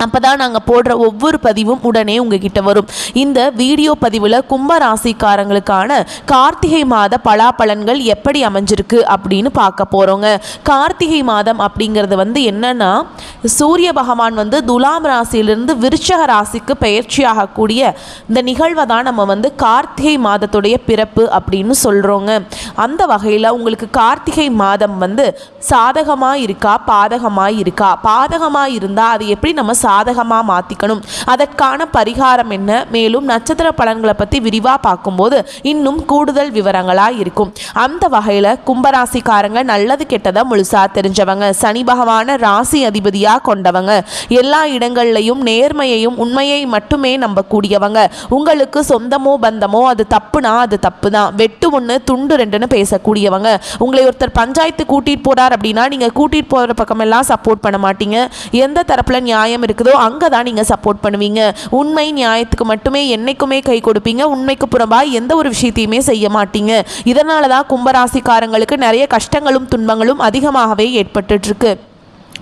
அப்போ தான் நாங்கள் போடுற ஒவ்வொரு பதிவும் உடனே உங்ககிட்ட வரும். இந்த வீடியோ பதிவில் கும்ப ராசிக்காரங்களுக்கான கார்த்திகை மாத பலாபலன்கள் எப்படி அமைஞ்சிருக்கு அப்படின்னு பார்க்க போகிறோங்க கார்த்திகை மாதம் அப்படிங்கிறது வந்து என்னன்னா சூரிய பகவான் வந்து துலாம் ராசியிலிருந்து விருச்சக ராசிக்கு பயிற்சி ஆகக்கூடிய இந்த நிகழ்வை தான் நம்ம வந்து கார்த்திகை மாதத்துடைய பிறப்பு அப்படின்னு சொல்கிறோங்க அந்த வகையில் உங்களுக்கு கார்த்திகை மாதம் வந்து சாதகமாக இருக்கா பாதகமாக இருக்கா பாதகமாக இருந்தால் அது எப்படி நம்ம சாதகமாக மாற்றிக்கணும் அதற்கான பரிகாரம் என்ன? மேலும் நட்சத்திர பலன்களை பற்றி விரிவாக பார்க்கும்போது இன்னும் கூடுதல் விவரங்களாக இருக்கும். அந்த வகையில் கும்பராசிக்காரங்க நல்லது கெட்டதை முழுசாக தெரிஞ்சவங்க. சனி பகவான ராசி அதிபதியாக கொண்டவங்க. எல்லா இடங்கள்லையும் நேர்மையையும் உண்மையை மட்டுமே நம்பக்கூடியவங்க. உங்களுக்கு சொந்தமோ பந்தமோ அது தப்புனா அது தப்பு தான் வெட்டு ஒன்று துண்டு ரெண்டுன்னு பேசக்கூடியவங்க. உங்களை ஒருத்தர் பஞ்சாயத்து கூட்டிகிட்டு போறார் அப்படின்னா நீங்கள் கூட்டிகிட்டு போகிற பக்கமெல்லாம் சப்போர்ட் பண்ண மாட்டீங்க. எந்த தரப்பில் நியாயம் இருக்குது அங்கே தான் நீங்கள் சப்போர்ட் பண்ணுவீங்க. உண்மை நியாயத்துக்கு மட்டுமே என்றைக்குமே கை கொடுப்பீங்க. உண்மைக்கு புறம்பாக எந்த ஒரு விஷயத்தையுமே செய்ய மாட்டீங்க. இதனால தான் கும்பராசிக்காரங்களுக்கு நிறைய கஷ்டங்களும் துன்பங்களும் அதிகமாகவே ஏற்பட்டுருக்கு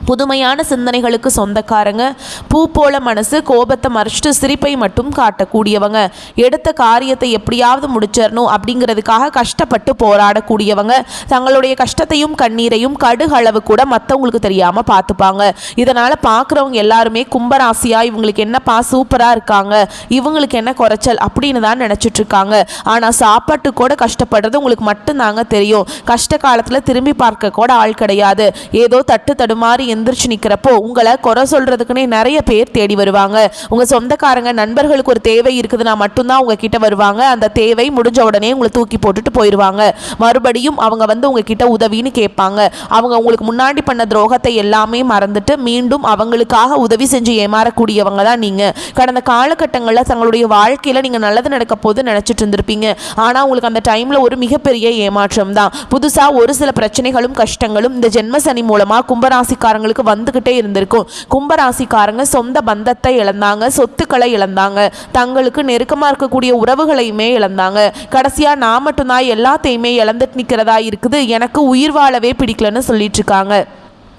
புதுமையான சிந்தனைகளுக்கு சொந்தக்காரங்க. பூ போல மனசு கோபத்தை மறைச்சிட்டு சிரிப்பை மட்டும் காட்டக்கூடியவங்க. எடுத்த காரியத்தை எப்படியாவது முடிச்சிடணும் அப்படிங்கிறதுக்காக கஷ்டப்பட்டு போராடக்கூடியவங்க. தங்களுடைய கஷ்டத்தையும் கண்ணீரையும் கடுகளவு கூட மற்றவங்களுக்கு தெரியாமல் பார்த்துப்பாங்க. இதனால் பார்க்குறவங்க எல்லாருமே கும்பராசியாக இவங்களுக்கு என்னப்பா சூப்பராக இருக்காங்க. இவங்களுக்கு என்ன குறைச்சல் அப்படின்னு தான் நினச்சிட்ருக்காங்க ஆனால் சாப்பாட்டு கூட கஷ்டப்படுறது உங்களுக்கு மட்டும்தாங்க தெரியும். கஷ்ட காலத்தில் திரும்பி பார்க்க கூட ஆள் கிடையாது. ஏதோ தட்டு தடுமாறி எந்திரிச்சு நிற்கிறப்போ உங்களை குறை சொல்கிறதுக்குன்னே நிறைய பேர் தேடி வருவாங்க. உங்கள் சொந்தக்காரங்க நண்பர்களுக்கு ஒரு தேவை இருக்குதுன்னா மட்டும்தான் உங்ககிட்ட வருவாங்க. அந்த தேவை முடிஞ்ச உடனே உங்களை தூக்கி போட்டுட்டு போயிடுவாங்க மறுபடியும் அவங்க வந்து உங்ககிட்ட உதவின்னு கேட்பாங்க. அவங்க உங்களுக்கு முன்னாடி பண்ண துரோகத்தை எல்லாமே மறந்துட்டு மீண்டும் அவங்களுக்காக உதவி செஞ்சு ஏமாறக்கூடியவங்க தான் நீங்கள் கடந்த காலகட்டங்களில் தங்களுடைய வாழ்க்கையில் நீங்கள் நல்லது நடக்க போது நினச்சிட்டு இருந்திருப்பீங்க. ஆனால் உங்களுக்கு அந்த டைமில் ஒரு மிகப்பெரிய ஏமாற்றம் தான். புதுசாக ஒரு சில பிரச்சனைகளும் கஷ்டங்களும் இந்த ஜென்ம சனி மூலமாக கும்பராசிக்காரங்களுக்கு வந்துக்கிட்டே இருந்திருக்கும். கும்பராசிக்காரங்க சொந்த பந்தத்தை இழந்தாங்க சொத்துக்களை இழந்தாங்க. தங்களுக்கு நெருக்கமாக இருக்கக்கூடிய உறவுகளையுமே இழந்தாங்க. கடைசியாக நான் மட்டும்தான் எல்லாத்தையுமே இழந்துட்டு நிற்கிறதா இருக்குது. எனக்கு உயிர் வாழவே பிடிக்கலன்னு சொல்லிட்டு இருக்காங்க.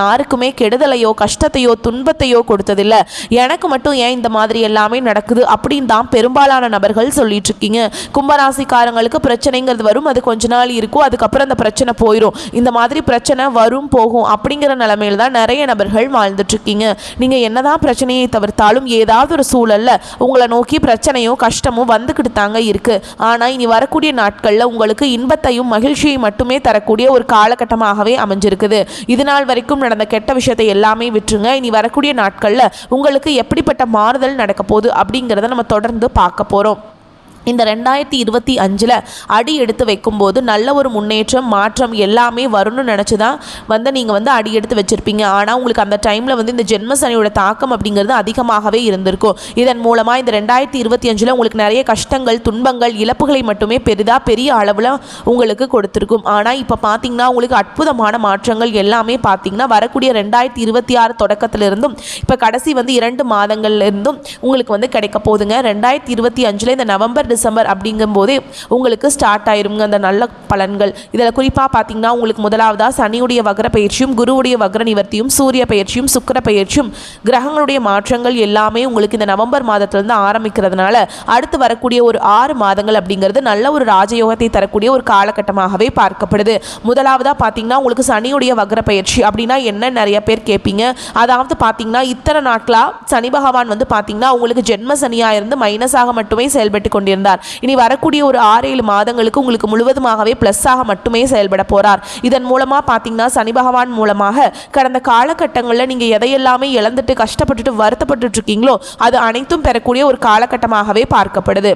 யாருக்குமே கெடுதலையோ கஷ்டத்தையோ துன்பத்தையோ கொடுத்ததில்ல. எனக்கு மட்டும் ஏன் இந்த மாதிரி எல்லாமே நடக்குது அப்படின்னு தான் பெரும்பாலான நபர்கள் சொல்லிட்டு இருக்கீங்க கும்பராசிக்காரங்களுக்கு பிரச்சனைங்கிறது வரும் அது கொஞ்ச நாள் இருக்கும் அதுக்கப்புறம் அந்த பிரச்சனை போயிடும் இந்த மாதிரி பிரச்சனை வரும் போகும் அப்படிங்கிற நிலைமையில தான் நிறைய நபர்கள் வாழ்ந்துட்டு இருக்கீங்க நீங்க என்னதான் பிரச்சனையை தவிர்த்தாலும் ஏதாவது ஒரு சூழல்ல உங்களை நோக்கி பிரச்சனையும் கஷ்டமும் வந்துக்கிட்டு தாங்க இருக்கு. ஆனா இனி வரக்கூடிய நாட்கள்ல உங்களுக்கு இன்பத்தையும் மகிழ்ச்சியை மட்டுமே தரக்கூடிய ஒரு காலகட்டமாகவே அமைஞ்சிருக்குது. இது நாள் வரைக்கும் நடந்த கெட்ட விஷயத்தை எல்லாமே விட்டுருங்க. இனி வரக்கூடிய நாட்களில் உங்களுக்கு எப்படிப்பட்ட மாறுதல் நடக்க போகுது அப்படிங்கிறத நம்ம தொடர்ந்து பார்க்க போகிறோம் இந்த ரெண்டாயிரத்தி இருபத்தி அஞ்சில் அடி எடுத்து வைக்கும்போது நல்ல ஒரு முன்னேற்றம் மாற்றம் எல்லாமே வரும்னு நினச்சி தான் வந்து நீங்கள் வந்து அடி எடுத்து வச்சுருப்பீங்க. ஆனால் உங்களுக்கு அந்த டைமில் வந்து இந்த ஜென்ம சனியோட தாக்கம் அப்படிங்கிறது அதிகமாகவே இருந்திருக்கும். இதன் மூலமாக இந்த ரெண்டாயிரத்தி இருபத்தி அஞ்சில் உங்களுக்கு நிறைய கஷ்டங்கள் துன்பங்கள் இழப்புகளை மட்டுமே பெரிதாக பெரிய அளவில் உங்களுக்கு கொடுத்துருக்கும். ஆனால் இப்போ பார்த்தீங்கன்னா உங்களுக்கு அற்புதமான மாற்றங்கள் எல்லாமே பார்த்தீங்கன்னா வரக்கூடிய ரெண்டாயிரத்தி இருபத்தி ஆறு தொடக்கத்திலிருந்தும் இப்போ கடைசி வந்து இரண்டு மாதங்கள்லேருந்தும் உங்களுக்கு வந்து கிடைக்க போகுதுங்க. ரெண்டாயிரத்தி இருபத்தி அஞ்சில் இந்த நவம்பர் டிசம்பர் அப்படிங்கும்போதே உங்களுக்கு ஸ்டார்ட் ஆயிருங்க அந்த நல்ல பலன்கள். இதில் குறிப்பாக பார்த்தீங்கன்னா உங்களுக்கு முதலாவதாக சனியுடைய வக்ர பயிற்சியும் குருவுடைய வக்ர நிவர்த்தியும் சூரிய பயிற்சியும் சுக்கிர பயிற்சியும் கிரகங்களுடைய மாற்றங்கள் எல்லாமே உங்களுக்கு இந்த நவம்பர் மாதத்திலிருந்து ஆரம்பிக்கிறதுனால அடுத்து வரக்கூடிய ஒரு ஆறு மாதங்கள் அப்படிங்கிறது நல்ல ஒரு ராஜயோகத்தை தரக்கூடிய ஒரு காலகட்டமாகவே பார்க்கப்படுது. முதலாவதாக பார்த்தீங்கன்னா உங்களுக்கு சனியுடைய வக்ர பயிற்சி அப்படின்னா என்ன நிறைய பேர் கேட்பீங்க. அதாவது பார்த்தீங்கன்னா இத்தனை நாட்களாக சனி பகவான் வந்து பார்த்தீங்கன்னா உங்களுக்கு ஜென்ம சனியாக இருந்து மைனஸாக மட்டுமே செயல்பட்டு கொண்டிருந்தார். இனி வரக்கூடிய ஒரு ஆறு ஏழு மாதங்களுக்கு உங்களுக்கு முழுவதுமாகவே ப்ளஸ்ஸாக மட்டுமே செயல்பட போகிறார் இதன் மூலமாக பார்த்தீங்கன்னா சனி பகவான் மூலமாக கடந்த காலகட்டங்களில் நீங்கள் எதையெல்லாமே இழந்துட்டு கஷ்டப்பட்டுட்டு வருத்தப்பட்டுட்டு இருக்கீங்களோ அது அனைத்தும் பெறக்கூடிய ஒரு காலகட்டமாகவே பார்க்கப்படுது.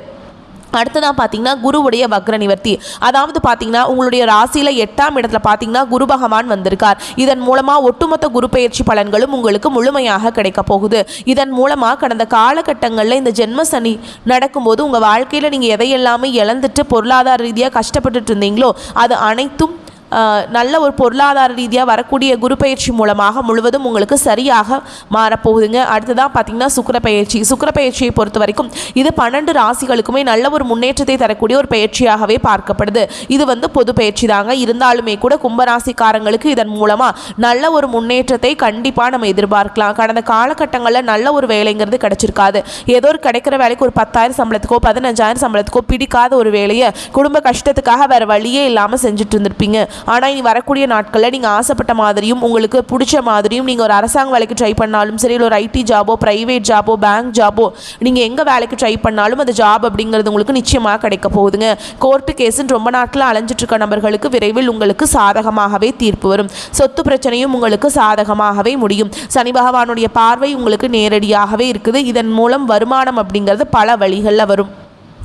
அடுத்ததான் பார்த்தீங்கன்னா குருவுடைய வக்ர நிவர்த்தி. அதாவது பார்த்தீங்கன்னா உங்களுடைய ராசியில் எட்டாம் இடத்துல பார்த்தீங்கன்னா குரு பகவான் வந்திருக்கார். இதன் மூலமாக ஒட்டுமொத்த குரு பயிற்சி பலன்களும் உங்களுக்கு முழுமையாக கிடைக்க போகுது. இதன் மூலமாக கடந்த காலகட்டங்களில் இந்த ஜென்ம சனி நடக்கும்போது உங்கள் வாழ்க்கையில் நீங்கள் எதையெல்லாமே இழந்துட்டு பொருளாதார ரீதியாக கஷ்டப்பட்டுட்டு இருந்தீங்களோ அது அனைத்தும் நல்ல ஒரு பொருளாதார ரீதியாக வரக்கூடிய குரு பயிற்சி மூலமாக முழுவதும் உங்களுக்கு சரியாக மாறப்போகுதுங்க. அடுத்ததாக பார்த்தீங்கன்னா சுக்கிர பயிற்சி. சுக்கர பயிற்சியை பொறுத்த வரைக்கும் இது பன்னெண்டு ராசிகளுக்குமே நல்ல ஒரு முன்னேற்றத்தை தரக்கூடிய ஒரு பயிற்சியாகவே பார்க்கப்படுது. இது வந்து பொது பயிற்சி தாங்க இருந்தாலுமே கூட கும்பராசிக்காரங்களுக்கு இதன் மூலமாக நல்ல ஒரு முன்னேற்றத்தை கண்டிப்பாக நம்ம எதிர்பார்க்கலாம். கடந்த காலகட்டங்களில் நல்ல ஒரு வேலைங்கிறது கிடைச்சிருக்காது. ஏதோ ஒரு கிடைக்கிற வேலைக்கு ஒரு பத்தாயிரம் சம்பளத்துக்கோ பதினஞ்சாயிரம் சம்பளத்துக்கோ பிடிக்காத ஒரு வேலையை குடும்ப கஷ்டத்துக்காக வேறு வழியே இல்லாமல் செஞ்சுட்டு இருந்திருப்பீங்க. ஆனால் இனி வரக்கூடிய நாட்களில் நீங்கள் ஆசைப்பட்ட மாதிரியும் உங்களுக்கு பிடிச்ச மாதிரியும் நீங்கள் ஒரு அரசாங்க வேலைக்கு ட்ரை பண்ணாலும் சரி இல்லை ஒரு ஐடி ஜாபோ ப்ரைவேட் ஜாபோ பேங்க் ஜாபோ நீங்கள் எங்கே வேலைக்கு ட்ரை பண்ணாலும் அந்த ஜாப் அப்படிங்கிறது உங்களுக்கு நிச்சயமாக கிடைக்க போகுதுங்க. கோர்ட்டு கேஸுன்னு ரொம்ப நாட்களில் அலைஞ்சிட்ருக்க நபர்களுக்கு விரைவில் உங்களுக்கு சாதகமாகவே தீர்ப்பு வரும். சொத்து பிரச்சனையும் உங்களுக்கு சாதகமாகவே முடியும். சனி பகவானுடைய பார்வை உங்களுக்கு நேரடியாகவே இருக்குது. இதன் மூலம் வருமானம் அப்படிங்கிறது பல வழிகளில் வரும்.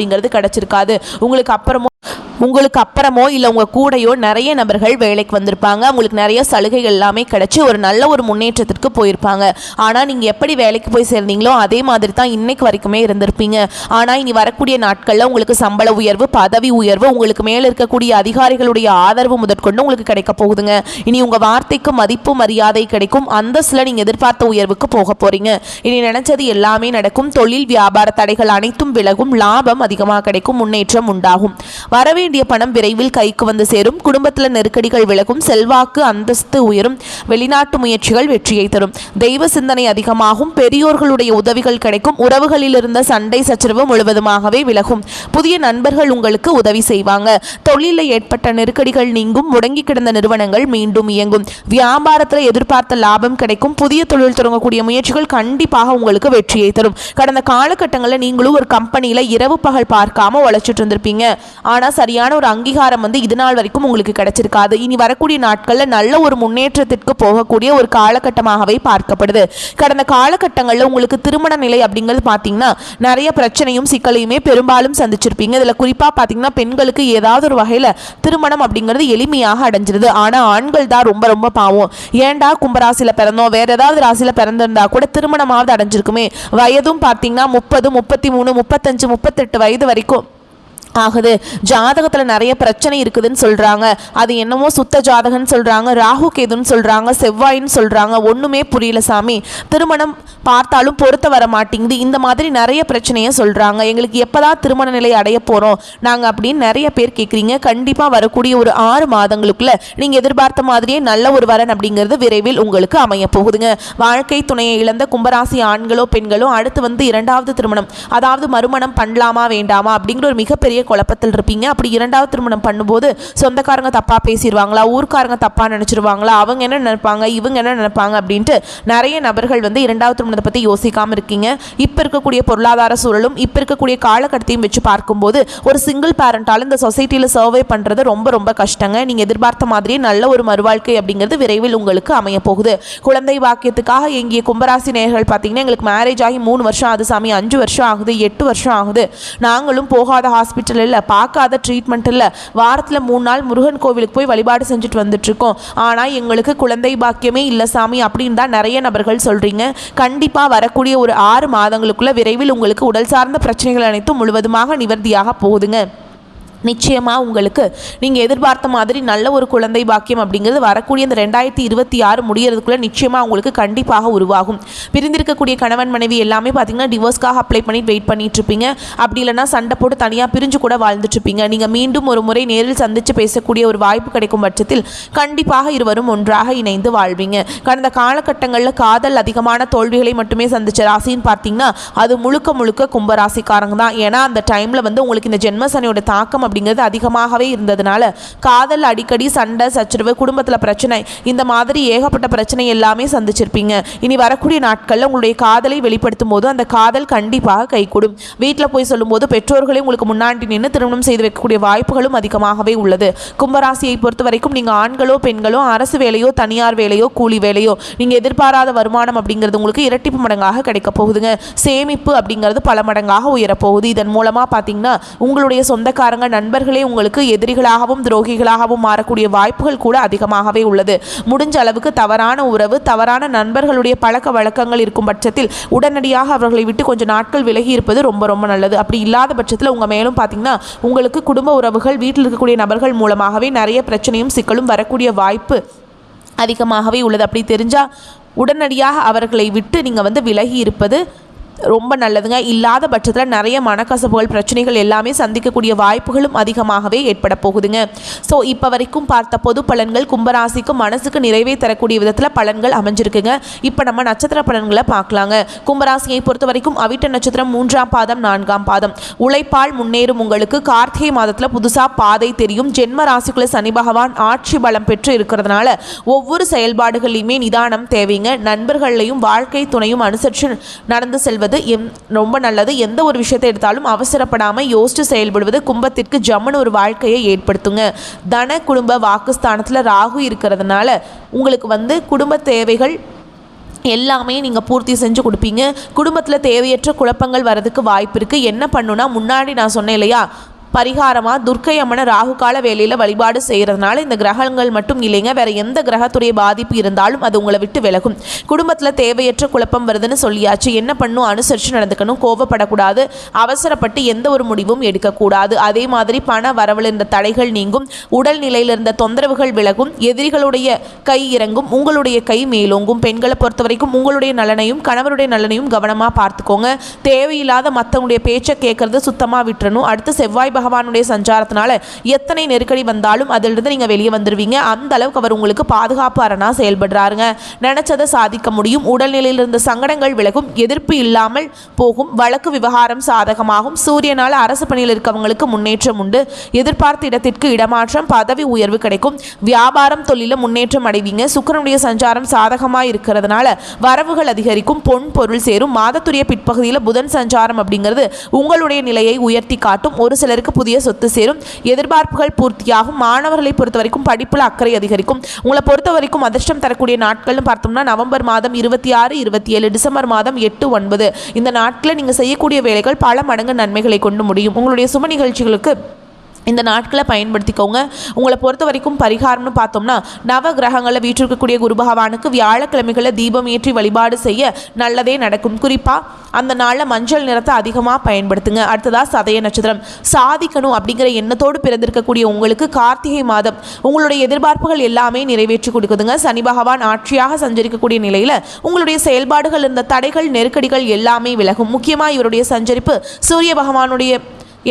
அப்படிங்கிறது கிடைச்சிருக்காது. உங்களுக்கு அப்புறமோ உங்களுக்கு அப்புறமோ இல்லை உங்கள் கூடயோ நிறைய நபர்கள் வேலைக்கு வந்திருப்பாங்க. உங்களுக்கு நிறைய சலுகைகள் எல்லாமே கிடைச்சி ஒரு நல்ல ஒரு முன்னேற்றத்திற்கு போயிருப்பாங்க. ஆனால் நீங்கள் எப்படி வேலைக்கு போய் சேர்ந்தீங்களோ அதே மாதிரி தான் இன்னைக்கு வரைக்குமே இருந்திருப்பீங்க. ஆனால் இனி வரக்கூடிய நாட்களில் உங்களுக்கு சம்பள உயர்வு பதவி உயர்வு உங்களுக்கு மேலே இருக்கக்கூடிய அதிகாரிகளுடைய ஆதரவு முதற்கொண்டு உங்களுக்கு கிடைக்க போகுதுங்க. இனி உங்கள் வார்த்தைக்கு மதிப்பு மரியாதை கிடைக்கும். அந்தஸ்தில் நீங்கள் எதிர்பார்த்த உயர்வுக்கு போக போகிறீங்க இனி நினச்சது எல்லாமே நடக்கும். தொழில் வியாபார தடைகள் அனைத்தும் விலகும். லாபம் அதிகமாக கிடைக்கும் முன்னேற்றம் உண்டாகும். வரவேண்டிய பணம் விரைவில் கைக்கு வந்து சேரும். குடும்பத்தில் நெருக்கடிகள் விலகும். செல்வாக்கு அந்தஸ்து உயரும். வெளிநாட்டு முயற்சிகள் வெற்றியை தரும். தெய்வ சிந்தனை அதிகமாகும். பெரியோர்களுடைய உதவிகள் கிடைக்கும். உறவுகளில் இருந்த சண்டை சச்சரவு முழுவதுமாகவே விலகும். புதிய நண்பர்கள் உங்களுக்கு உதவி செய்வாங்க. தொழிலில் ஏற்பட்ட நெருக்கடிகள் நீங்கும். முடங்கி கிடந்த நிறுவனங்கள் மீண்டும் இயங்கும். வியாபாரத்தில் எதிர்பார்த்த லாபம் கிடைக்கும். புதிய தொழில் தொடங்கக்கூடிய முயற்சிகள் கண்டிப்பாக உங்களுக்கு வெற்றியை தரும். கடந்த காலகட்டங்களில் நீங்களும் ஒரு கம்பெனியில் இரவு பகல் பார்க்காம உழைச்சிட்டு இருந்திருப்பீங்க ஆனால் சரியான ஒரு அங்கீகாரம் வந்து இது நாள் வரைக்கும் உங்களுக்கு கிடைச்சிருக்காது. இனி வரக்கூடிய நாட்களில் நல்ல ஒரு முன்னேற்றத்திற்கு போகக்கூடிய ஒரு காலகட்டமாகவே பார்க்கப்படுது. கடந்த காலகட்டங்களில் உங்களுக்கு திருமண நிலை அப்படிங்கிறது பார்த்தீங்கன்னா நிறைய பிரச்சனையும் சிக்கலையுமே பெரும்பாலும் சந்திச்சிருப்பீங்க. இதில் குறிப்பாக பார்த்தீங்கன்னா பெண்களுக்கு ஏதாவது ஒரு வகையில் திருமணம் அப்படிங்கிறது எளிமையாக அடைஞ்சிருது. ஆனால் ஆண்கள் தான் ரொம்ப ரொம்ப பாவம். ஏன்டா கும்பராசியில் பிறந்தோம்? வேற ஏதாவது ராசியில் பிறந்திருந்தா கூட திருமணமாவது அடைஞ்சிருக்குமே. வயதும் பார்த்தீங்கன்னா முப்பது முப்பத்தி மூணு முப்பத்தஞ்சு முப்பத்தெட்டு வயது வரைக்கும். ஆகுது. ஜாதகத்தில் நிறைய பிரச்சனை இருக்குதுன்னு சொல்கிறாங்க அது என்னமோ சுத்த ஜாதகம்னு சொல்கிறாங்க ராகு கேதுன்னு சொல்கிறாங்க செவ்வாயின்னு சொல்கிறாங்க ஒன்றுமே புரியல சாமி. திருமணம் பார்த்தாலும் பொருத்த வர மாட்டேங்குது. இந்த மாதிரி நிறைய பிரச்சனையை சொல்கிறாங்க எங்களுக்கு எப்போதான் திருமண நிலை அடைய போகிறோம் நாங்கள் அப்படின்னு நிறைய பேர் கேட்குறீங்க கண்டிப்பாக வரக்கூடிய ஒரு ஆறு மாதங்களுக்குள்ள நீங்கள் எதிர்பார்த்த மாதிரியே நல்ல ஒரு வரன் அப்படிங்கிறது விரைவில் உங்களுக்கு அமைய போகுதுங்க. வாழ்க்கை துணையை இழந்த கும்பராசி ஆண்களோ பெண்களோ அடுத்து வந்து இரண்டாவது திருமணம். அதாவது மறுமணம் பண்ணலாமா வேண்டாமா அப்படிங்கிற ஒரு மிகப்பெரிய குழப்பத்தில் இருப்பீங்க. அப்படி இரண்டாவது திருமணம் பண்ணும்போது சொந்தக்காரங்க தப்பாக பேசிடுவாங்களா ஊர்க்காரங்க தப்பாக நினச்சிருவாங்களா? அவங்க என்ன நினைப்பாங்க? இவங்க என்ன நினைப்பாங்க? அப்படின்ட்டு நிறைய நபர்கள் வந்து இரண்டாவது திருமணத்தை பற்றி யோசிக்காமல் இருக்கீங்க. இப்போ இருக்கக்கூடிய பொருளாதார சூழலும் இப்போ இருக்கக்கூடிய காலகட்டத்தையும் வச்சு பார்க்கும்போது ஒரு சிங்கிள் பேரண்டால் இந்த சொசைட்டியில் சர்வே பண்ணுறது ரொம்ப ரொம்ப கஷ்டங்க. நீங்கள் எதிர்பார்த்த மாதிரியே நல்ல ஒரு மறுவாழ்க்கை அப்படிங்கிறது விரைவில் உங்களுக்கு அமைய போகுது. குழந்தை வாக்கியத்துக்காக எங்கிய கும்பராசி நேயர்கள் பார்த்தீங்கன்னா எங்களுக்கு மேரேஜ் ஆகி மூணு வருஷம் ஆகுது சாமி. அஞ்சு வருஷம் ஆகுது எட்டு வருஷம் ஆகுது. நாங்களும் போகாத ஹாஸ்பிட்டல் இல்லை பார்க்காத ட்ரீட்மெண்ட் இல்லை. வாரத்தில் மூணு நாள் முருகன் கோவிலுக்கு போய் வழிபாடு செஞ்சுட்டு வந்துட்டுருக்கோம். ஆனால் எங்களுக்கு குழந்தை பாக்கியமே இல்லை சாமி அப்படின்னு தான் நிறைய நபர்கள் சொல்கிறீங்க கண்டிப்பாக வரக்கூடிய ஒரு ஆறு மாதங்களுக்குள்ள விரைவில் உங்களுக்கு உடல் சார்ந்த பிரச்சனைகள் அனைத்தும் முழுவதுமாக நிவர்த்தியாக போகுதுங்க. நிச்சயமாக உங்களுக்கு நீங்கள் எதிர்பார்த்த மாதிரி நல்ல ஒரு குழந்தை பாக்கியம் அப்படிங்கிறது வரக்கூடிய இந்த ரெண்டாயிரத்தி இருபத்தி ஆறு முடியறதுக்குள்ளே நிச்சயமாக உங்களுக்கு கண்டிப்பாக உருவாகும். பிரிந்திருக்கக்கூடிய கணவன் மனைவி எல்லாமே பார்த்தீங்கன்னா டிவோர்ஸ்க்காக அப்ளை பண்ணி வெயிட் பண்ணிட்டு இருப்பீங்க. அப்படி இல்லைனா சண்டை போட்டு தனியாக பிரிஞ்சு கூட வாழ்ந்துட்டு இருப்பீங்க. நீங்கள் மீண்டும் ஒரு முறை நேரில் சந்தித்து பேசக்கூடிய ஒரு வாய்ப்பு கிடைக்கும் பட்சத்தில் கண்டிப்பாக இருவரும் ஒன்றாக இணைந்து வாழ்வீங்க. கடந்த காலகட்டங்களில் காதல் அதிகமான தோல்விகளை மட்டுமே சந்திச்ச ராசின்னு பார்த்தீங்கன்னா அது முழுக்க முழுக்க கும்பராசிக்காரங்க தான். ஏன்னா அந்த டைமில் வந்து உங்களுக்கு இந்த ஜென்மசனியோட தாக்கம் அப்படிங்கிறது அதிகமாகவே இருந்ததுனால காதல் அடிக்கடி சண்டை சச்சரவு குடும்பத்தில் பிரச்சனை இந்த மாதிரி ஏகப்பட்ட பிரச்சனை எல்லாமே சந்திச்சிருப்பீங்க. இனி வரக்கூடிய நாட்களில் உங்களுடைய காதலை வெளிப்படுத்தும் போது அந்த காதல் கண்டிப்பாக கைகூடும். வீட்டில் போய் சொல்லும்போது பெற்றோர்களே உங்களுக்கு முன்னாடி நின்று திருமணம் செய்து வைக்கக்கூடிய வாய்ப்புகளும் அதிகமாகவே உள்ளது. கும்பராசியை பொறுத்த வரைக்கும் நீங்கள் ஆண்களோ பெண்களோ அரசு வேலையோ தனியார் வேலையோ கூலி வேலையோ நீங்கள் எதிர்பாராத வருமானம் அப்படிங்கிறது உங்களுக்கு இரட்டிப்பு மடங்காக கிடைக்க போகுதுங்க. சேமிப்பு அப்படிங்கிறது பல மடங்காக உயரப்போகுது இதன் மூலமாக பார்த்தீங்கன்னா உங்களுடைய சொந்தக்காரங்க நண்பர்களே உங்களுக்கு எதிரிகளாகவும் துரோகிகளாகவும் மாறக்கூடிய வாய்ப்புகள் கூட அதிகமாகவே உள்ளது. முடிஞ்ச அளவுக்கு தவறான உறவு தவறான நண்பர்களுடைய பழக்க வழக்கங்கள் இருக்கும் பட்சத்தில் உடனடியாக அவர்களை விட்டு கொஞ்சம் நாட்கள் விலகி இருப்பது ரொம்ப ரொம்ப நல்லது. அப்படி இல்லாத பட்சத்தில் உங்கள் மேலும் பார்த்தீங்கன்னா உங்களுக்கு குடும்ப உறவுகள் வீட்டில் இருக்கக்கூடிய நபர்கள் மூலமாகவே நிறைய பிரச்சனையும் சிக்கலும் வரக்கூடிய வாய்ப்பு அதிகமாகவே உள்ளது. அப்படி தெரிஞ்சால் உடனடியாக அவர்களை விட்டு நீங்கள் வந்து விலகி இருப்பது ரொம்ப நல்லதுங்க. இல்லாத பட்சத்தில் நிறைய மனக்கசப்புகள் பிரச்சனைகள் எல்லாமே சந்திக்கக்கூடிய வாய்ப்புகளும் அதிகமாகவே ஏற்பட போகுதுங்க. ஸோ இப்போ வரைக்கும் பார்த்த பொது பலன்கள் கும்பராசிக்கும் மனசுக்கு நிறைவே தரக்கூடிய விதத்தில் பலன்கள் அமைஞ்சிருக்குங்க. இப்போ நம்ம நட்சத்திர பலன்களை பார்க்கலாங்க. கும்பராசியை பொறுத்த வரைக்கும் அவிட்ட நட்சத்திரம் மூன்றாம் பாதம் நான்காம் பாதம். உழைப்பால் முன்னேறும் உங்களுக்கு கார்த்திகை மாதத்தில் புதுசாக பாதை தெரியும். ஜென்ம ராசிக்குள்ள சனி பகவான் ஆட்சி பலம் பெற்று இருக்கிறதுனால ஒவ்வொரு செயல்பாடுகளையுமே நிதானம் தேவைங்க. நண்பர்களையும் வாழ்க்கை துணையும் அனுசரித்து நடந்து செல்வது எம் ரொம்ப நல்லது. எந்த ஒரு விஷயத்தை எடுத்தாலும் அவசரப்படாமல் யோசித்து செயல்படுவது கும்பத்திற்கு ஜம்முன்னு ஒரு வாழ்க்கையை ஏற்படுத்துங்க. தன குடும்ப வாக்குஸ்தானத்தில் ராகு இருக்கிறதுனால உங்களுக்கு வந்து குடும்ப தேவைகள் எல்லாமே நீங்கள் பூர்த்தி செஞ்சு கொடுப்பீங்க. குடும்பத்தில் தேவையற்ற குழப்பங்கள் வரதுக்கு வாய்ப்பு இருக்குது என்ன பண்ணுன்னா முன்னாடி நான் சொன்னேன் இல்லையா? பரிகாரமாக துர்க்கை அம்மனை ராகுகால வேலையில் வழிபாடு செய்கிறதுனால இந்த கிரகங்கள் மட்டும் இல்லைங்க. வேற எந்த கிரகத்துடைய பாதிப்பு இருந்தாலும் அது உங்களை விட்டு விலகும். குடும்பத்தில் தேவையற்ற குழப்பம் வருதுன்னு சொல்லியாச்சு. என்ன பண்ணும்? அனுசரித்து நடந்துக்கணும். கோவப்படக்கூடாது. அவசரப்பட்டு எந்த ஒரு முடிவும் எடுக்கக்கூடாது. அதே மாதிரி பண வரவில் இருந்த தடைகள் நீங்கும். உடல் நிலையில் இருந்த தொந்தரவுகள் விலகும். எதிரிகளுடைய கை இறங்கும். உங்களுடைய கை மேலோங்கும். பெண்களை பொறுத்த வரைக்கும் உங்களுடைய நலனையும் கணவருடைய நலனையும் கவனமாக பார்த்துக்கோங்க. தேவையில்லாத மற்றவங்களுடைய பேச்சை கேட்கறது சுத்தமாக விட்டுறணும். அடுத்து செவ்வாய் பகவானுடைய சஞ்சாரத்தினால எத்தனை நெருக்கடி வந்தாலும் அதிலிருந்து நீங்கள் வெளியே வந்துடுவீங்க அந்த அளவுக்கு அவர் உங்களுக்கு பாதுகாப்பு அரணா செயல்படுறாருங்க. நினைச்சதை சாதிக்க முடியும். உடல்நிலையில் இருந்த சங்கடங்கள் விலகும். எதிர்ப்பு இல்லாமல் போகும். வழக்கு விவகாரம் சாதகமாகும். சூரியனால் அரசு பணியில் இருக்கவங்களுக்கு முன்னேற்றம் உண்டு. எதிர்பார்த்த இடத்திற்கு இடமாற்றம் பதவி உயர்வு கிடைக்கும். வியாபாரம் தொழில முன்னேற்றம் அடைவீங்க. சுக்கரனுடைய சஞ்சாரம் சாதகமாக இருக்கிறதுனால வரவுகள் அதிகரிக்கும். பொன் பொருள் சேரும். மாதத்துடைய பிற்பகுதியில் புதன் சஞ்சாரம் அப்படிங்கிறது உங்களுடைய நிலையை உயர்த்தி காட்டும். ஒரு சிலருக்கு புதிய சொத்து சேரும். எதிர்பார்ப்புகள் பூர்த்தியாகும். மாணவர்களை பொறுத்த வரைக்கும் படிப்பில் அக்கறை அதிகரிக்கும். உங்களை பொறுத்த வரைக்கும் அதிர்ஷ்டம் தரக்கூடிய நாட்கள்னு பார்த்தோம்னா நவம்பர் மாதம் இருபத்தி ஆறு இருபத்தி ஏழு டிசம்பர் மாதம் எட்டு ஒன்பது. இந்த நாட்களில் நீங்கள் செய்யக்கூடிய வேலைகள் பல மடங்கு நன்மைகளை கொண்டு முடியும். உங்களுடைய சும நிகழ்ச்சிகளுக்கு இந்த நாட்களை பயன்படுத்திக்கோங்க. உங்களை பொறுத்த வரைக்கும் பரிகாரம்னு பார்த்தோம்னா நவ கிரகங்களை வீற்றிருக்கக்கூடிய குரு பகவானுக்கு வியாழக்கிழமைகளை தீபம் ஏற்றி வழிபாடு செய்ய நல்லதே நடக்கும். குறிப்பாக அந்த நாளில் மஞ்சள் நிறத்தை அதிகமாக பயன்படுத்துங்க. அடுத்ததாக சதய நட்சத்திரம். சாதிக்கணும் அப்படிங்கிற எண்ணத்தோடு பிறந்திருக்கக்கூடிய உங்களுக்கு கார்த்திகை மாதம். உங்களுடைய எதிர்பார்ப்புகள் எல்லாமே நிறைவேற்றி கொடுக்குதுங்க. சனி பகவான் ஆட்சியாக சஞ்சரிக்கக்கூடிய நிலையில் உங்களுடைய செயல்பாடுகள் இருந்த தடைகள் நெருக்கடிகள் எல்லாமே விலகும். முக்கியமாக இவருடைய சஞ்சரிப்பு சூரிய பகவானுடைய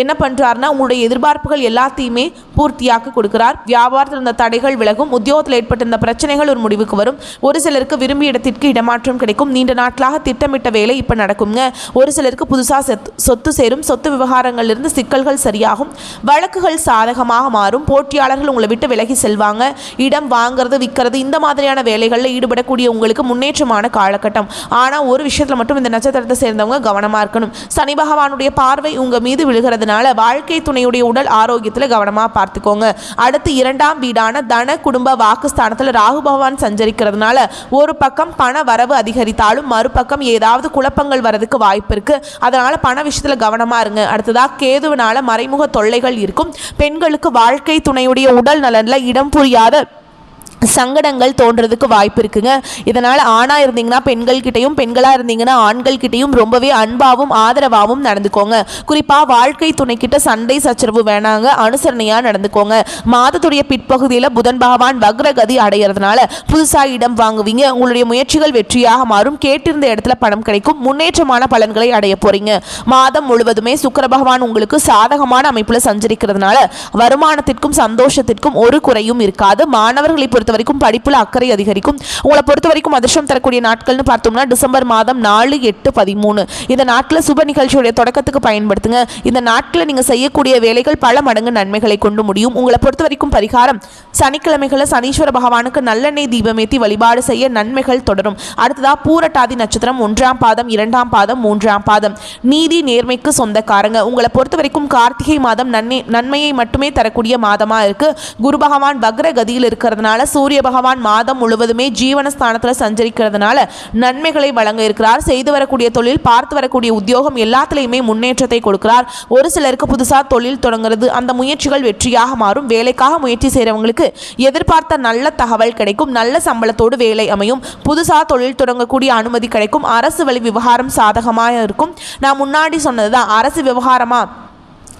என்ன பண்ணுறாருனா உங்களுடைய எதிர்பார்ப்புகள் எல்லாத்தையுமே பூர்த்தியாக கொடுக்குறார். வியாபாரத்தில் இருந்த தடைகள் விலகும் உத்தியோகத்தில் ஏற்பட்டிருந்த பிரச்சனைகள் ஒரு முடிவுக்கு வரும். ஒரு சிலருக்கு விரும்பிய இடத்திற்கு இடமாற்றம் கிடைக்கும். நீண்ட நாட்களாக திட்டமிட்ட வேலை இப்போ நடக்குங்க ஒரு சிலருக்கு புதுசாக சொத்து சொத்து சேரும். சொத்து விவகாரங்களிலிருந்து சிக்கல்கள் சரியாகும். வழக்குகள் சாதகமாக மாறும். போட்டியாளர்கள் உங்களை விட்டு விலகி செல்வாங்க. இடம் வாங்குறது விற்கிறது இந்த மாதிரியான வேலைகளில் ஈடுபடக்கூடிய உங்களுக்கு முன்னேற்றமான காலகட்டம். ஆனால் ஒரு விஷயத்தில் மட்டும் இந்த நட்சத்திரத்தை சேர்ந்தவங்க கவனமாக இருக்கணும். சனி பகவானுடைய பார்வை உங்கள் மீது இருக்கிறதுனால வாழ்க்கை துணையுடைய உடல் ஆரோக்கியத்தில் கவனமாக பார்த்துக்கோங்க. அடுத்து இரண்டாம் வீடான தன குடும்ப வாக்குஸ்தானத்தில் ராகு பகவான் சஞ்சரிக்கிறதுனால ஒரு பக்கம் பண வரவு அதிகரித்தாலும் மறுபக்கம் ஏதாவது குழப்பங்கள் வரதுக்கு வாய்ப்பு இருக்குது அதனால் பண விஷயத்தில் கவனமாக இருங்க. அடுத்ததாக கேதுவினால் மறைமுக தொல்லைகள் இருக்கும். பெண்களுக்கு வாழ்க்கை துணையுடைய உடல் நலனில் இடம் புரியாத சங்கடங்கள் தோன்றதுக்கு வாய்ப்பு இருக்குங்க. இதனால் ஆணாக இருந்தீங்கன்னா பெண்கள்கிட்டையும் பெண்களாக இருந்தீங்கன்னா ஆண்கள்கிட்டையும் ரொம்பவே அன்பாகவும் ஆதரவாகவும் நடந்துக்கோங்க. குறிப்பாக வாழ்க்கை துணைக்கிட்ட சண்டை சச்சரவு வேணாங்க. அனுசரணையாக நடந்துக்கோங்க. மாதத்துடைய பிற்பகுதியில் புதன் பகவான் வக்ரகதி அடைகிறதுனால புதுசாக இடம் வாங்குவீங்க. உங்களுடைய முயற்சிகள் வெற்றியாக மாறும். கேட்டிருந்த இடத்துல பணம் கிடைக்கும். முன்னேற்றமான பலன்களை அடைய போகிறீங்க மாதம் முழுவதுமே சுக்கர பகவான் உங்களுக்கு சாதகமான அமைப்பில் சஞ்சரிக்கிறதுனால வருமானத்திற்கும் சந்தோஷத்திற்கும் ஒரு குறையும் இருக்காது. மாணவர்களை பொறுத்த பொறுத்த வரைக்கும் படிப்பில் அக்கறை அதிகரிக்கும். உங்களை பொறுத்த வரைக்கும் அதிர்ஷ்டம் தரக்கூடிய நாட்கள்னு பார்த்தோம்னா டிசம்பர் மாதம் நாலு எட்டு பதிமூணு. இந்த நாட்களில் சுப நிகழ்ச்சியுடைய தொடக்கத்துக்கு பயன்படுத்துங்க. இந்த நாட்களில் நீங்கள் செய்யக்கூடிய வேலைகள் பல மடங்கு நன்மைகளை கொண்டு முடியும். உங்களை பொறுத்த வரைக்கும் பரிகாரம். சனிக்கிழமைகளை சனீஸ்வர பகவானுக்கு நல்லெண்ணெய் தீபமேத்தி வழிபாடு செய்ய நன்மைகள் தொடரும். அடுத்ததா பூரட்டாதி நட்சத்திரம் ஒன்றாம் பாதம் இரண்டாம் பாதம் மூன்றாம் பாதம். நீதி நேர்மைக்கு சொந்தக்காரங்க. உங்களை பொறுத்த வரைக்கும் கார்த்திகை மாதம் நன்மை நன்மையை மட்டுமே தரக்கூடிய மாதமாக இருக்கு. குரு பகவான் வக்ரகதியில் இருக்கிறதுனால சூரிய பகவான் மாதம் முழுவதுமே ஜீவனஸ்தானத்தில் சஞ்சரிக்கிறதுனால நன்மைகளை வழங்க இருக்கிறார். செய்து வரக்கூடிய தொழில் பார்த்து வரக்கூடிய உத்தியோகம் எல்லாத்துலேயுமே முன்னேற்றத்தை கொடுக்கிறார். ஒரு சிலருக்கு புதுசாக தொழில் தொடங்குறது அந்த முயற்சிகள் வெற்றியாக மாறும். வேலைக்காக முயற்சி செய்கிறவங்களுக்கு எதிர்பார்த்த நல்ல தகவல் கிடைக்கும். நல்ல சம்பளத்தோடு வேலை அமையும். புதுசாக தொழில் தொடங்கக்கூடிய அனுமதி கிடைக்கும். அரசு வழி விவகாரம் சாதகமாக இருக்கும் நான் முன்னாடி சொன்னது தான் அரசு விவகாரமாக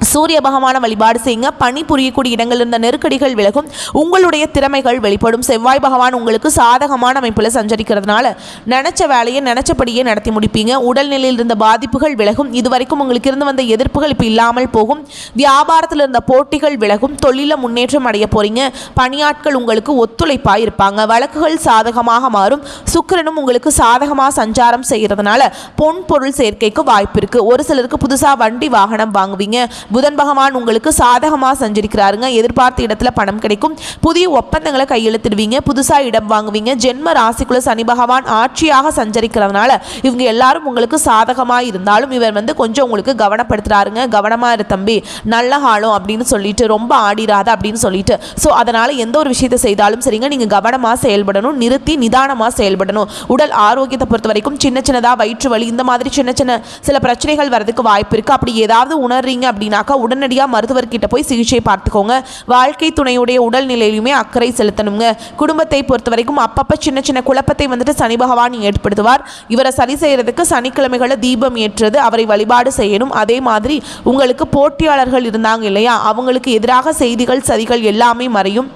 சூரிய பகவான வழிபாடு செய்யுங்க. பணி புரியக்கூடிய இடங்கள் இருந்த நெருக்கடிகள் விலகும். உங்களுடைய திறமைகள் வெளிப்படும். செவ்வாய் பகவான் உங்களுக்கு சாதகமான அமைப்பில் சஞ்சரிக்கிறதுனால நினைச்ச வேலையை நினைச்சபடியே நடத்தி முடிப்பீங்க. உடல்நிலையில் இருந்த பாதிப்புகள் விலகும். இதுவரைக்கும் உங்களுக்கு இருந்து வந்த எதிர்ப்புகள் இப்போ இல்லாமல் போகும். வியாபாரத்தில் இருந்த போட்டிகள் விலகும். தொழில முன்னேற்றம் அடைய போறீங்க. பணியாட்கள் உங்களுக்கு ஒத்துழைப்பாக இருப்பாங்க. வழக்குகள் சாதகமாக மாறும். சுக்கிரனும் உங்களுக்கு சாதகமாக சஞ்சாரம் செய்கிறதுனால பொன் பொருள் சேர்க்கைக்கு வாய்ப்பு இருக்கு. ஒரு சிலருக்கு புதுசாக வண்டி வாகனம் வாங்குவீங்க. புதன் பகவான் உங்களுக்கு சாதகமாக சஞ்சரிக்கிறாருங்க. எதிர்பார்த்த இடத்துல பணம் கிடைக்கும். புதிய ஒப்பந்தங்களை கையெழுத்திடுவீங்க. புதுசாக இடம் வாங்குவீங்க. ஜென்ம ராசிக்குள்ள சனி பகவான் ஆட்சியாக சஞ்சரிக்கிறதுனால இவங்க எல்லாரும் உங்களுக்கு சாதகமாக இருந்தாலும் இவர் வந்து கொஞ்சம் உங்களுக்கு கவனப்படுத்துறாருங்க. கவனமாக இரு தம்பி. நல்ல காலம் அப்படின்னு சொல்லிட்டு ரொம்ப ஆடிராத அப்படின்னு சொல்லிட்டு. ஸோ அதனால் எந்த ஒரு விஷயத்தை செய்தாலும் சரிங்க. நீங்கள் கவனமாக செயல்படணும். நிறுத்தி நிதானமாக செயல்படணும். உடல் ஆரோக்கியத்தை பொறுத்த வரைக்கும் சின்ன சின்னதாக வயிற்று வலி இந்த மாதிரி சின்ன சின்ன சில பிரச்சனைகள் வரதுக்கு வாய்ப்பு இருக்குது அப்படி ஏதாவது உணர்றீங்க அப்படின்னா அப்படின்னாக்கா உடனடியாக மருத்துவர்கிட்ட போய் சிகிச்சை பார்த்துக்கோங்க. வாழ்க்கை துணையுடைய உடல்நிலையிலுமே அக்கறை செலுத்தணுங்க. குடும்பத்தை பொறுத்த வரைக்கும் அப்பப்போ சின்ன சின்ன குழப்பத்தை வந்துட்டு சனி பகவான் ஏற்படுத்துவார். இவரை சரி செய்கிறதுக்கு சனிக்கிழமைகளை தீபம் ஏற்றுறது அவரை வழிபாடு செய்யணும். அதே மாதிரி உங்களுக்கு போட்டியாளர்கள் இருந்தாங்க இல்லையா? அவங்களுக்கு எதிராக செய்திகள் சதிகள் எல்லாமே மறையும்.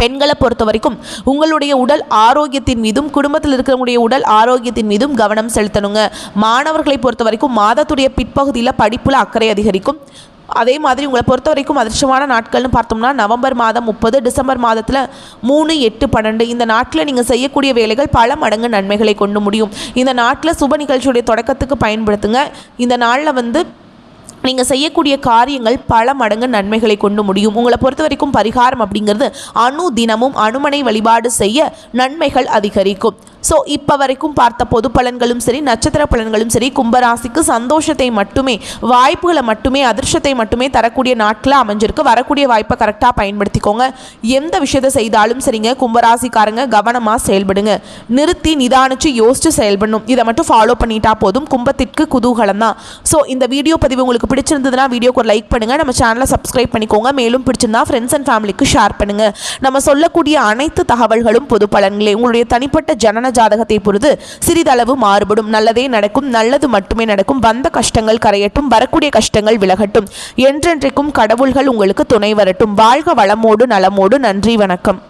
பெண்களை பொறுத்த வரைக்கும் உங்களுடைய உடல் ஆரோக்கியத்தின் மீதும் குடும்பத்தில் இருக்கிறவங்களுடைய உடல் ஆரோக்கியத்தின் மீதும் கவனம் செலுத்தணுங்க. மாணவர்களை பொறுத்த வரைக்கும் மாதத்துடைய பிற்பகுதியில் படிப்பில் அக்கறை அதிகரிக்கும். அதே மாதிரி உங்களை பொறுத்த வரைக்கும் அதிர்ஷ்டமான நாட்கள்னு பார்த்தோம்னா நவம்பர் மாதம் முப்பது டிசம்பர் மாதத்தில் மூணு எட்டு பன்னெண்டு. இந்த நாட்டில் நீங்கள் செய்யக்கூடிய வேலைகள் பல மடங்கு நன்மைகளை கொண்டு முடியும். இந்த நாட்டில் சுப நிகழ்ச்சியுடைய தொடக்கத்துக்கு பயன்படுத்துங்க. இந்த நாளில் வந்து நீங்கள் செய்யக்கூடிய காரியங்கள் பல மடங்கு நன்மைகளை கொண்டு முடியும். உங்களை பொறுத்த வரைக்கும் பரிகாரம் அப்படிங்கிறது அணு தினமும் அனுமனை வழிபாடு செய்ய நன்மைகள் அதிகரிக்கும். ஸோ இப்போ வரைக்கும் பார்த்த பொது பலன்களும் சரி நட்சத்திர பலன்களும் சரி கும்பராசிக்கு சந்தோஷத்தை மட்டுமே வாய்ப்புகளை மட்டுமே அதிர்ஷ்டத்தை மட்டுமே தரக்கூடிய நாட்களில் அமைஞ்சிருக்கு. வரக்கூடிய வாய்ப்பை கரெக்டாக பயன்படுத்திக்கோங்க. எந்த விஷயத்தை செய்தாலும் சரிங்க கும்பராசிக்காரங்க கவனமாக செயல்படுங்க. நிறுத்தி நிதானிச்சு யோசிச்சு செயல்படணும். இதை மட்டும் ஃபாலோ பண்ணிட்டா போதும். கும்பத்திற்கு குதூகலம் தான். ஸோ இந்த வீடியோ பதிவு உங்களுக்கு பிடிச்சிருந்ததுன்னா வீடியோக்கு ஒரு லைக் பண்ணுங்கள் நம்ம சேனலை சப்ஸ்கிரைப் பண்ணிக்கோங்க. மேலும் பிடிச்சிருந்தா ஃப்ரெண்ட்ஸ் அண்ட் ஃபேமிலிக்கு ஷேர் பண்ணுங்கள் நம்ம சொல்லக்கூடிய அனைத்து தகவல்களும் பொது பலன்களே. உங்களுடைய தனிப்பட்ட ஜனன ஜாதகத்தை பொறுத்து சிறிதளவு மாறுபடும். நல்லதே நடக்கும் நல்லது மட்டுமே நடக்கும். வந்த கஷ்டங்கள் கரையட்டும் வரக்கூடிய கஷ்டங்கள் விலகட்டும். என்றென்றைக்கும் கடவுள்கள் உங்களுக்கு துணை வரட்டும். வாழ்க வளமோடு நலமோடு நன்றி வணக்கம்.